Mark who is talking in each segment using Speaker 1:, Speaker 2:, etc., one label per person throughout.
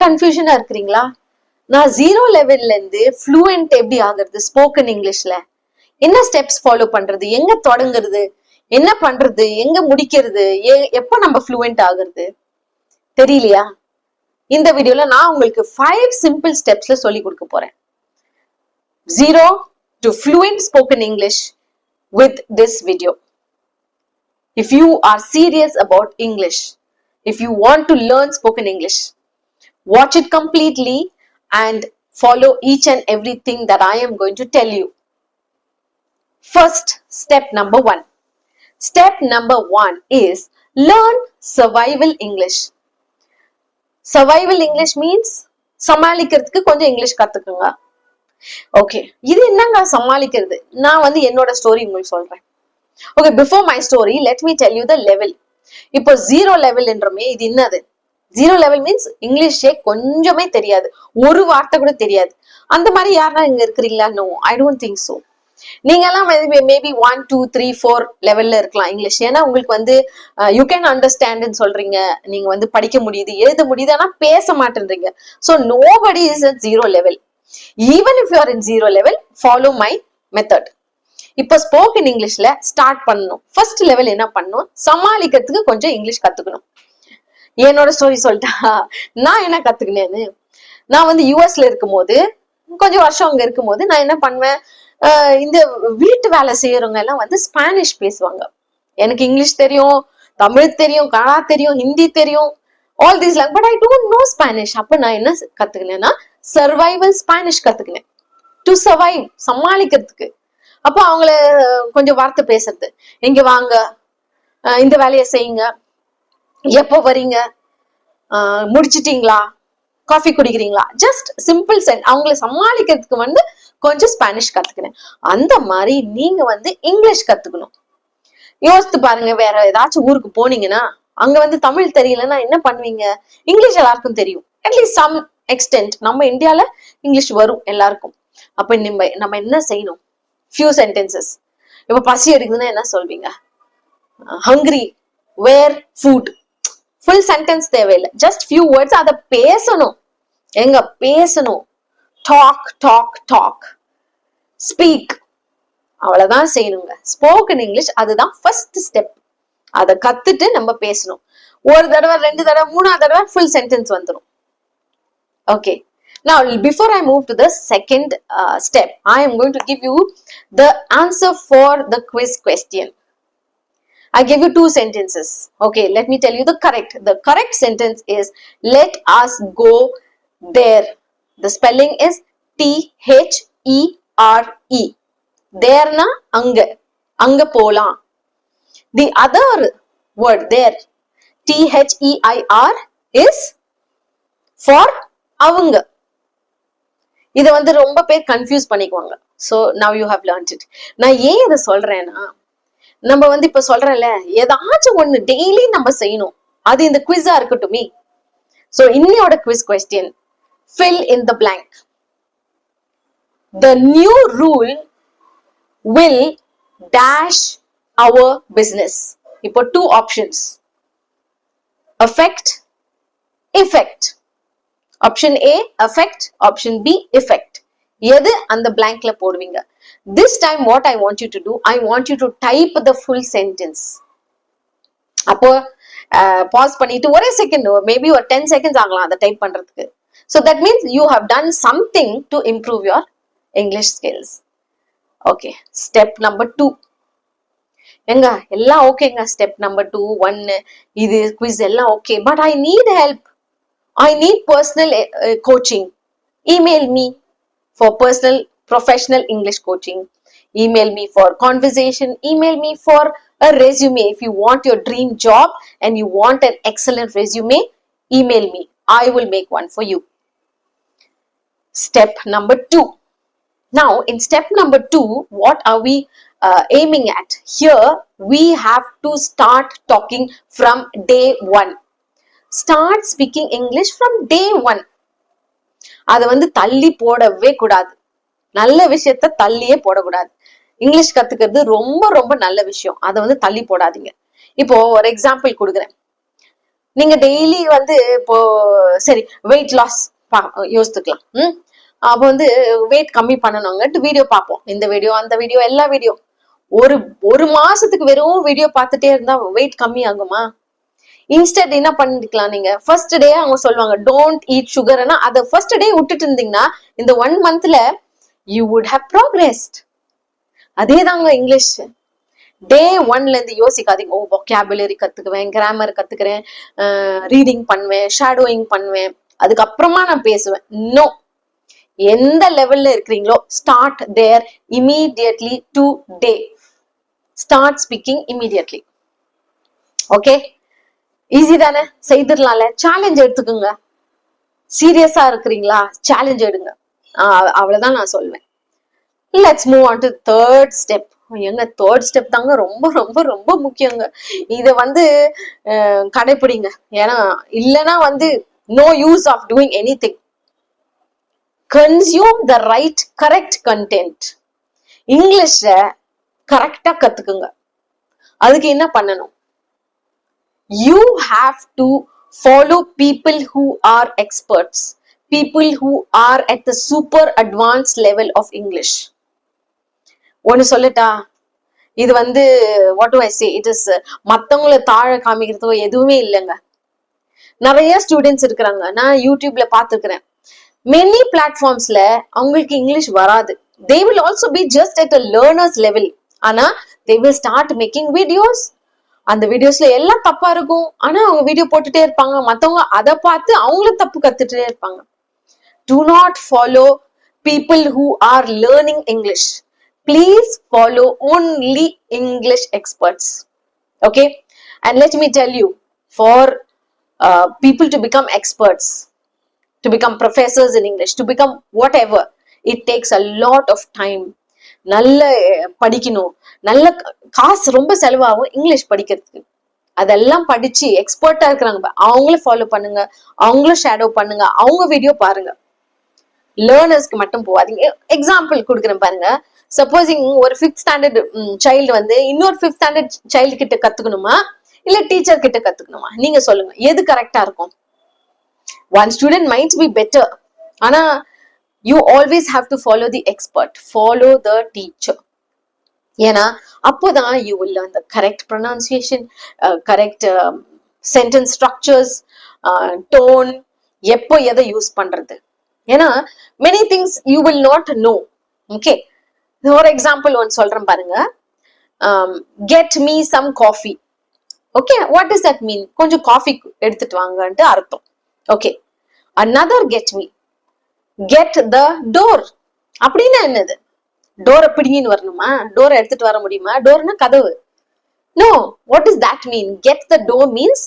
Speaker 1: கன்ஃபியூஷனா இருக்கிறீங்களா? நான் ஜீரோ லெவல்ல இருந்து ஃப்ளூயன்ட் எப்படி ஆகுறது ஸ்போக்கன் இங்கிலீஷ்ல என்ன ஸ்டெப்ஸ் ஃபாலோ பண்றது? எங்க தொடங்குறது? என்ன பண்றது? எங்க முடிக்கிறது? எப்ப நம்ம ஃப்ளூயன்ட் ஆகுறது? தெரியலையா? இந்த வீடியோல நான் உங்களுக்கு ஃபைவ் சிம்பிள் ஸ்டெப்ஸ்ல சொல்லி கொடுக்க போறேன். Zero to fluent spoken English with this video if you are serious about English if you want to learn spoken English watch it completely and follow each and everything that i am going to tell you first step number 1 step number 1 is learn survival english survival english means சமாளிக்கிறதுக்கு கொஞ்சம் English கத்துக்குங்க okay இது என்னங்க சமாளிக்கிறது நான் வந்து என்னோட story உங்களுக்கு சொல்றேன் okay before my story let me tell you the level இப்போ ஜீரோ லெவல் என்றமே இது என்னது ஜீரோ லெவல் மீன்ஸ் இங்கிலீஷே கொஞ்சமே தெரியாது. ஒரு வார்த்தை கூட தெரியாது. அந்த மாதிரி யாருன்னா இங்க இருக்கிறீங்களா? No I don't think so. நீங்க எல்லாம் maybe one two three four லெவல்ல இருக்கலாம் இங்கிலீஷ் ஏன்னா உங்களுக்கு வந்து யூ கேன் அண்டர்ஸ்டாண்ட்னு சொல்றீங்க. நீங்க வந்து படிக்க முடியுது எழுத முடியுது ஆனா பேச மாட்டேன்றீங்க. So nobody is at zero level even if you are in zero level follow my method இப்போ ஸ்போக்கன் இங்கிலீஷ்ல ஸ்டார்ட் பண்ணணும். ஃபர்ஸ்ட் லெவல் என்ன பண்ணணும் சமாளிக்கிறதுக்கு கொஞ்சம் இங்கிலீஷ் கத்துக்கணும். என்னோட ஸ்டோரி சொல்லிட்டா. நான் என்ன கத்துக்கினேன்னு? நான் வந்து யூஎஸ்ல இருக்கும்போது கொஞ்சம் வருஷம் அங்க இருக்கும்போது நான் என்ன பண்ணுவேன்? இந்த வீட்டு வேலை செய்யறவங்க எல்லாம் வந்து ஸ்பானிஷ் பேசுவாங்க. எனக்கு இங்கிலீஷ் தெரியும் தமிழ் தெரியும் கனடா தெரியும் ஹிந்தி தெரியும் all these language but I don't know Spanish அப்ப நான் என்ன கத்துக்கினேன்னா சர்வைவல் ஸ்பானிஷ் கத்துக்கினேன். டு சர்வைவ் சமாளிக்கிறதுக்கு. அப்போ அவங்கள கொஞ்சம் வார்த்தை பேசுறது. இங்க வாங்க இந்த வேலையை செய்யுங்க. எப்போ வரீங்க? அஹ் முடிச்சிட்டீங்களா? காஃபி குடிக்கிறீங்களா? ஜஸ்ட் சிம்பிள் சென்ட் அவங்கள சமாளிக்கிறதுக்கு வந்து கொஞ்சம் ஸ்பானிஷ் கத்துக்கினேன் அந்த மாதிரி நீங்க வந்து இங்கிலீஷ் கத்துக்கணும். யோசித்து பாருங்க வேற ஏதாச்சும் ஊருக்கு போனீங்கன்னா அங்க வந்து தமிழ் தெரியலன்னா என்ன பண்ணுவீங்க? இங்கிலீஷ் எல்லாருக்கும் தெரியும். அட்லீஸ்ட் சம் எக்ஸ்டென்ட் நம்ம இந்தியால இங்கிலீஷ் வரும் எல்லாருக்கும். அப்ப நம்ம நம்ம என்ன செய்யணும்? ஃபியூ சென்டென்சஸ் இப்ப பசி எடுக்குதுன்னா என்ன சொல்வீங்க? Hungry where food full sentence தேவையில்லை. ஜஸ்ட் ஃபியூ வேர்ட்ஸ் அதை பேசணும். எங்க பேசணும். டாக் டாக் டாக் ஸ்பீக் அவ்வளவுதான் செய்யணுங்க. ஸ்போக்கன் இங்கிலீஷ் அதுதான் ஃபர்ஸ்ட் ஸ்டெப் அதை கத்துட்டு நம்ம பேசணும். ஒரு தடவை ரெண்டு தடவை மூணாவது தடவை ஃபுல் சென்டென்ஸ் வந்துடும் okay now before i move to the second uh, step i am going to give you the answer for the quiz question. I give you two sentences. Okay, let me tell you the correct. The correct sentence is let us go there. The spelling is T H E R E. There na anga. Anga pola. The other word there T H E I R is for அவங்க. இதை வந்து ரொம்ப பேர் confuse பண்ணிக்குவாங்க so now you have learnt it நான் ஏன் இதை சொல்றேன்னா நம்ம வந்து இப்ப சொல்றல ஏதாச்சும் ஒண்ணு டெய்லி நம்ம செய்யணும் அது இந்த குவிஸா இருக்கட்டுமே சோ இன்னையோட quiz question fill in the blank the new rule will dash our business இப்போ two options affect effect option a affect option b effect எது அந்த பிளாங்க்ல போடுவீங்க? This time what I want you to do I want you to type the full sentence அப்போ pause பண்ணிட்டு ஒரே second maybe ஒரு ten seconds ஆகலாம் அதை டைப் பண்றதுக்கு. So that means you have done something to improve your English skills okay step number two எங்க எல்லாம் ஓகேங்க ஸ்டெப் நம்பர் டூ ஒன்னு இது குவிஸ் எல்லாம் okay but I need help I need personal coaching email me for personal professional English coaching. Email me for conversation, email me for a resume. If you want your dream job and you want an excellent resume, email me. I will make one for you. Step number two. Now, in step number two, what are we uh, aiming at? Here, we have to start talking from day one. Start speaking English from day one. அதை வந்து தள்ளி போடவே கூடாது. நல்ல விஷயத்த தள்ளியே போடக்கூடாது. English கத்துக்கிறது ரொம்ப ரொம்ப நல்ல விஷயம். அதை வந்து தள்ளி போடாதீங்க. இப்போ ஒரு எக்ஸாம்பிள் கொடுக்குறேன். நீங்க டெய்லி வந்து இப்போ சரி வெயிட் லாஸ் யோசித்துக்கலாம். ம்? அப்போ வந்து வெயிட் கம்மி பண்ணணுங்கட்டு வீடியோ பார்ப்போம். இந்த வீடியோ அந்த வீடியோ எல்லா வீடியோ ஒரு ஒரு மாசத்துக்கு வெறும் வீடியோ பார்த்துட்டே இருந்தா வெயிட் கம்மி ஆகுமா இன்ஸ்டன்ட் என்ன பண்ணிக்கலாம் நீங்க? ஃபர்ஸ்ட் டே அவங்க சொல்லுவாங்க டோன்ட் ஈட் சுகர்னா அதை ஃபர்ஸ்ட் டே விட்டுட்டு இருந்தீங்கன்னா இந்த ஒன் மந்த்ல யூ வுட் ஹவ் ப்ராக்ரெஸ்ட் அதே தாங்க இங்கிலீஷ் டே ஒன்ல இருந்து யோசிக்காதீங்க. ஓ vocabulary கத்துக்குவேன் கிராமர் கத்துக்கிறேன் ரீடிங் பண்ணுவேன் ஷேடோயிங் பண்ணுவேன். அதுக்கப்புறமா நான் பேசுவேன். நோ எந்த லெவல்ல இருக்கிறீங்களோ start there immediately today start speaking immediately okay easy தானே? செய்திடலாம்ல. சேலஞ்ச் எடுத்துக்கோங்க. சீரியஸா இருக்கிறீங்களா? சேலஞ்ச் எடுங்க. அவ்வளவுதான் நான் சொல்வேன். Let's move on to third step எங்க தேர்ட் ஸ்டெப் தாங்க ரொம்ப ரொம்ப ரொம்ப முக்கியங்க. இதை வந்து கடைபிடிங்க கடைப்பிடிங்க. ஏன்னா இல்லைன்னா வந்து no use of doing any thing consume the right correct content இங்கிலீஷ கரெக்டா கத்துக்குங்க. அதுக்கு என்ன பண்ணணும்? You have to follow people who are experts people who are at the super advanced level of english. ஒன்று சொல்லட்டா இது வந்து what do I say it is மத்தவங்கள தாழ காமிக்கிறதோ எதுவுமே இல்லைங்க. நிறைய ஸ்டூடெண்ட்ஸ் இருக்கிறாங்க. நான் யூடியூப்ல பார்த்துருக்குறேன். மெனி பிளாட்ஃபார்ம்ஸ்ல அவங்களுக்கு இங்கிலீஷ் வராது. They will also be just at a learners level ஆனா they will start making videos அந்த வீடியோஸ்ல எல்லாம் தப்பா இருக்கும் ஆனா அவங்க வீடியோ போட்டுட்டே இருப்பாங்க மத்தவங்க அதை பார்த்து அவங்களும் தப்பு கத்துட்டே இருப்பாங்க do not follow people who are learning English please follow only English experts okay and let me tell you for people to become experts to become professors in English to become what ever it takes a lot of time நல்ல படிக்கணும். நல்ல காசு ரொம்ப செலவாகும் English படிக்கிறதுக்கு. அதெல்லாம் படிச்சு எக்ஸ்பர்ட்டா இருக்கிறாங்க அவங்கள ஃபாலோ பண்ணுங்க. அவங்களும் ஷேடோ பண்ணுங்க. அவங்க வீடியோ பாருங்க. லேர்னர்ஸ்க்கு மட்டும் போகாதீங்க. எக்ஸாம்பிள் கொடுக்குறேன் பாருங்க. சப்போஸிங் ஒரு ஃபிஃப்த் ஸ்டாண்டர்ட் சைல்டு வந்து இன்னொரு ஃபிஃப்த் ஸ்டாண்டர்ட் சைல்டு கிட்ட கத்துக்கணுமா? இல்ல டீச்சர் கிட்ட கத்துக்கணுமா? நீங்க சொல்லுங்க. எது கரெக்டா இருக்கும்? One student mind be better ஆனா you always have to follow the expert follow the teacher ஏன்னா அப்போதான் you will learn the correct pronunciation correct sentence structures tone எப்போ எதை யூஸ் பண்றது. ஏன்னா many things you will not know okay for example ஒன்று சொல்றேன் பாருங்க. Get me some coffee okay what is that mean கொஞ்சம் காஃபி எடுத்துட்டு வாங்கன்ட்டு அர்த்தம். Okay another get me get the door அப்படின்னா என்னது? டோரை பிடிங்கின்னு வரணுமா? டோரை எடுத்துட்டு வர முடியுமா? டோர்னா கதவு. No what is that mean get the door means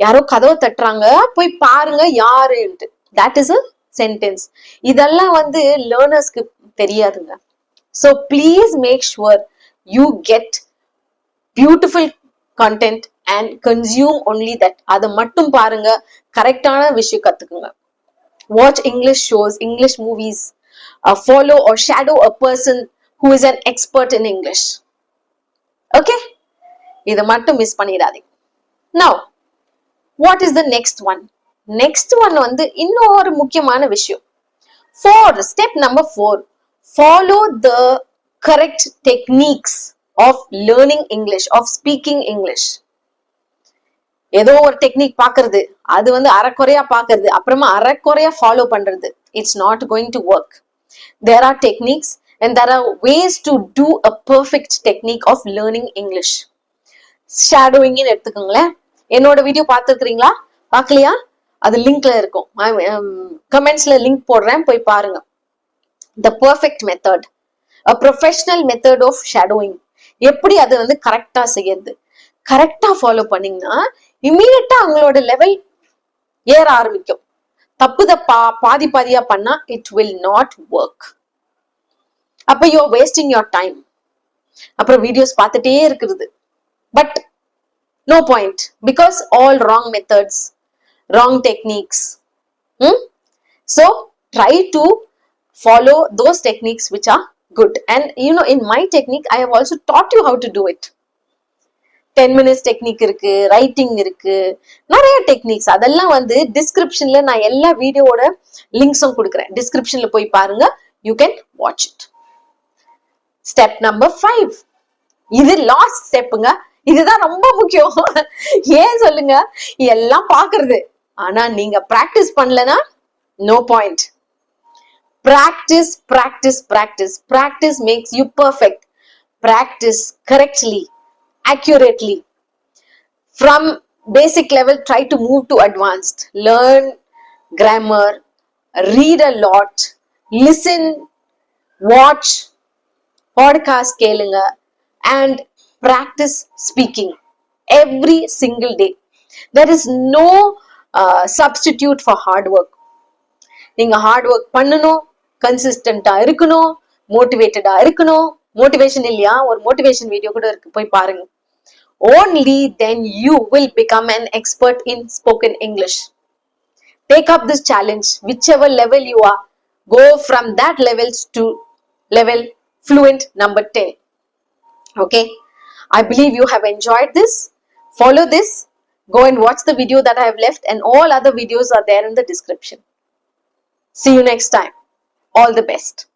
Speaker 1: யாரோ கதவை தட்டுறாங்க போய் பாருங்க யாருன்ட்டு. தட் இஸ் அ சென்டென்ஸ் இதெல்லாம் வந்து லேர்னர்ஸ்க்கு தெரியாதுங்க. So please make sure you get beautiful content and consume only that அதை மட்டும் பாருங்க. கரெக்டான விஷயம் கத்துக்குங்க. Watch English shows, English movies, uh, follow or shadow a person who is an expert in English. Okay? இதை மட்டும் மிஸ் பண்ணிடாதீங்க now what is the next one next one வந்து இன்னொரு முக்கியமான விஷயம் four step number four follow the correct techniques of learning english of speaking english ஏதோ ஒரு technique பாக்குறது அது வந்து அறக்குறையா பாக்குறது அப்புறமா அறக்குறையா ஃபாலோ பண்றது. It's not going to work there are techniques and there are ways to do a perfect technique of learning English ஷேடோயிங்னு எடுத்துக்கோங்களேன். என்னோட வீடியோ பார்த்துருக்கீங்களா பார்க்கலையா? அது லிங்க்ல இருக்கும். கமெண்ட்ஸ்ல um, லிங்க் போடுறேன். போய் பாருங்க. The perfect method a professional method of shadowing எப்படி அதை வந்து கரெக்டா செய்யறது? கரெக்டா ஃபாலோ பண்ணீங்கன்னா இம்மீடியட்டா அவங்களோட லெவல் ஏற ஆரம்பிக்கும். தப்பு தப்பா பாதி பாதியா பண்ணா இட் வில் நாட் ஒர்க் அப்ப யூ வேஸ்டிங் யோர் டைம் அப்புறம் வீடியோஸ் பார்த்துட்டே இருக்கிறது. But no point because all wrong methods wrong techniques so try to follow those techniques which are good and you know in my technique I have also taught you how to do it ten minutes technique இருக்கு writing இருக்கு நிறைய techniques அதெல்லாம் வந்து டிஸ்கிரிப்ஷன்ல நான் எல்லா வீடியோட லிங்க்ஸும் கொடுக்குறேன். டிஸ்கிரிப்ஷன்ல போய் பாருங்க. You can watch it step number five இது லாஸ்ட் ஸ்டெப்புங்க இதுதான் ரொம்ப முக்கியம். ஏன் சொல்லுங்க? எல்லாம் பாக்குறது ஆனா நீங்க பிராக்டிஸ் பண்ணலனா no point practice practice practice practice makes you perfect practice correctly accurately. From basic level, try to move to advanced. Learn grammar, read a lot, listen, watch, podcast கேளுங்க and practice speaking every single day. There is no uh, substitute for hard work. நீங்க hard work பண்ணணும் கன்சிஸ்டண்டா இருக்கணும் மோட்டிவேட்டடா இருக்கணும் motivation இல்லையா ஒரு motivation video கூட இருக்கு போய் பாருங்க only then you will become an expert in spoken english take up this challenge whichever level you are go from that levels to level fluent number 10 okay i believe you have enjoyed this follow this go and watch the video that i have left and all other videos are there in the description See you next time. All the best.